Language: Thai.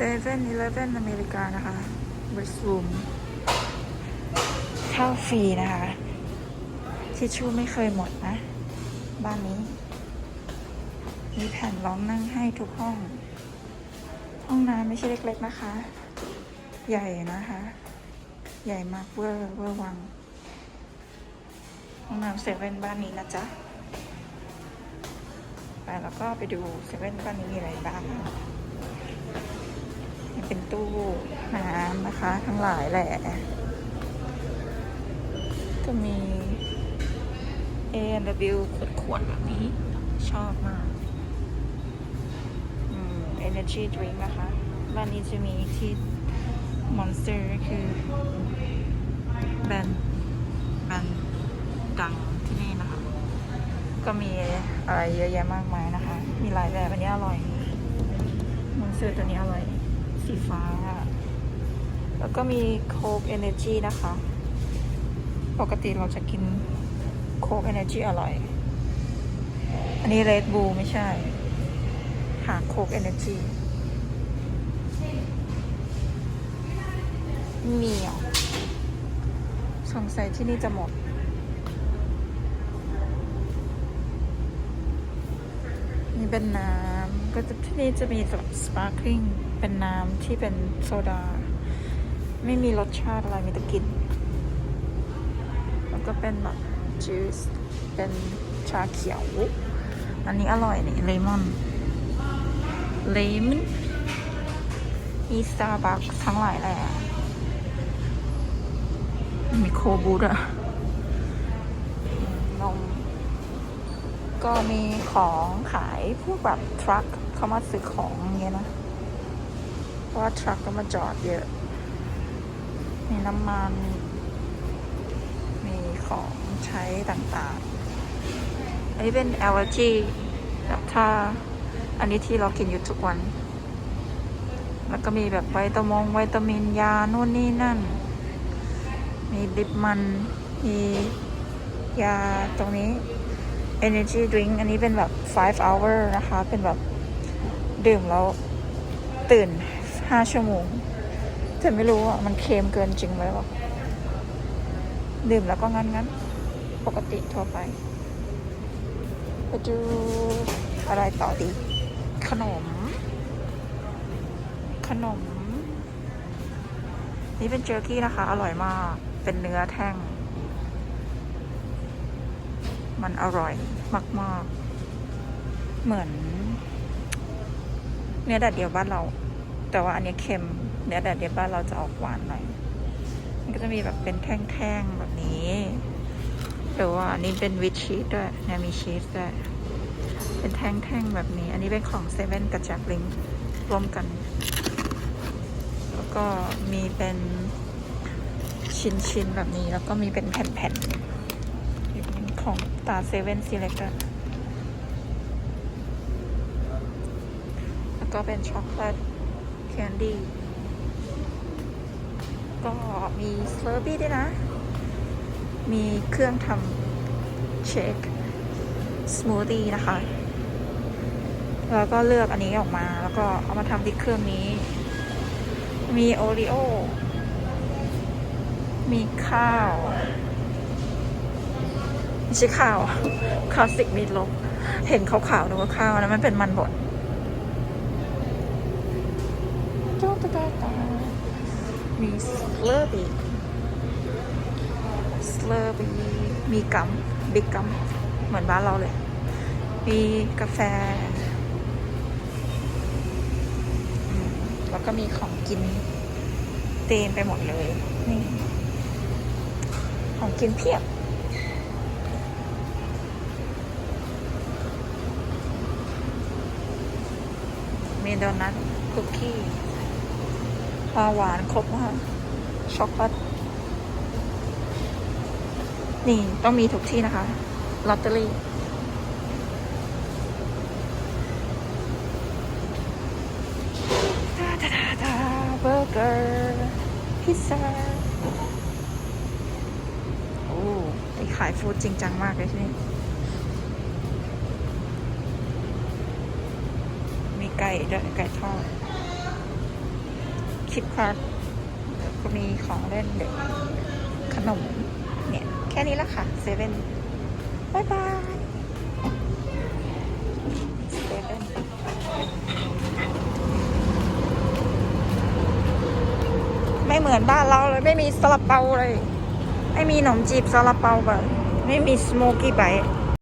เว่นอีเลฟเว่นอเมริกานะคะบริสูมเข้าฟรีนะคะ ทิชชู่ไม่เคยหมดนะ บ้านนี้ มีแผ่นรองนั่งให้ทุกห้อง ห้องน้ำไม่ใช่เล็กๆนะคะ ใหญ่นะคะ ใหญ่มากเวอร์เวอร์วัง ห้องน้ำเซเว่นบ้านนี้นะจ๊ะไปแล้วก็ไปดูเซเว่นบ้านนี้มีอะไรบ้าง เป็นตู้น้ำนะคะ ทั้งหลายแหละ ก็มี A W ขวดๆแบบนี้ ชอบมากอืม Energy Drink นะคะบ้านนี้จะมีที่ Monster คือแบรนด์แบรนด์ดังที่นี่นะคะ ก็มีอะไรเยอะแยะมากมายนะคะ มีหลายแบบอันนี้อร่อยมอนสเตอร์ตัวนี้อร่อย สีฟ้า แล้วก็มีโค้กเอเนจีนะคะ ปกติเราจะกินโค้กเอเนจีอร่อย อันนี้เรดบูไม่ใช่ หาโค้กเอเนจีมีอะสงสัยที่นี่จะหมดนี่เป็นน้ำก็จะที่นี่จะมีแบบสปาร์คลิง เป็นน้ำที่เป็นโซดา ไม่มีรสชาติอะไรมีแต่กลิ่นแล้วก็เป็นแบบจูสเป็นชาเขียว อันนี้อร่อยนี่เลมอนเลมอนมีสตาร์บัคทั้งหลายแหละมีโคบูดอะนม ก็มีของขายพวกแบบทรัคเขามาซื้อของเงี้ยนะ เพราะว่าทรัคก็มาจอดเยอะ มีน้ำมัน มีของใช้ต่างๆ อันนี้เป็น LG แบบถ้าอันนี้ที่เรากินอยู่ทุกวัน แล้วก็มีแบบไวตามงวิตามินยานู่นนี่นั่น มีดิบมัน มียาตรงนี้ energy drink อันนี้เป็นแบบ 5 hour นะคะ เป็นแบบดื่มแล้วตื่น 5ชั่วโมงแต่ไม่รู้อะ มันเค็มเกินจริงไหมวะดื่มแล้วก็งั้นงั้นปกติทั่วไปไปดูอะไรต่อดี ขนม ขนม นี่เป็นเจอร์กี้นะคะ อร่อยมาก เป็นเนื้อแท่ง มันอร่อยมาก ๆ เหมือน เนื้อแดดเดียวบ้านเรา แต่ว่าอันนี้เค็มเนื้อแดดเดียบ้านเราจะออกหวานหน่อย มันก็จะมีแบบเป็นแท่งๆแบบนี้หรือว่าอันนี้เป็นวิชีสด้วยเนี่ยมีชีสด้วย เป็นแท่งๆแบบนี้ อันนี้เป็นของเซเว่นกับแจ็คลิงรวมกัน แล้วก็มีเป็นชิ้นๆแบบนี้ แล้วก็มีเป็นแผ่นๆของตาเซเว่นซีเล็กแล้วก็เป็นช็อกโกแลต นดี้ก็มีเลอร์บี้ด้วยนะ มีเครื่องทำเชคสมูทตี้นะคะ แล้วก็เลือกอันนี้ออกมา แล้วก็เอามาทำที่เครื่องนี้ มีโอริโอ มีข้าวไม่ใช่ข้าวคลาสสิกมีลบ เห็นขาวๆนึกว่าข้าวนะมันเป็นมันบดจ้าตาตาตา มีสเลอร์บีสเลอร์บีมีกัมบิ๊กกัมเหมือนบ้านเราเลย มีกาแฟ แล้วก็มีของกินเต็มไปหมดเลย นี่ ของกินเพียบมีโดนัทคุกกี้ ปลาหวานครบมากช็อกโกแลตนี่ต้องมีทุกที่นะคะลอตเตอรี่ตาตาตาตาเบอร์เกอร์พิซซ่าโอ้ไอขายฟู้ดจริงจังมากเลยที่นี่มีไก่ด้วยไก่ทอด คิดพาร์ก็มีของเล่นเด็กขนม เนี่ย แค่นี้ละค่ะเซเว่นบายบายเซเว่นไม่เหมือนบ้านเราเลย ไม่มีซาลาเปาเลย ไม่มีขนมจีบซาลาเปาแบบไม่มีสโมกี้ไบต์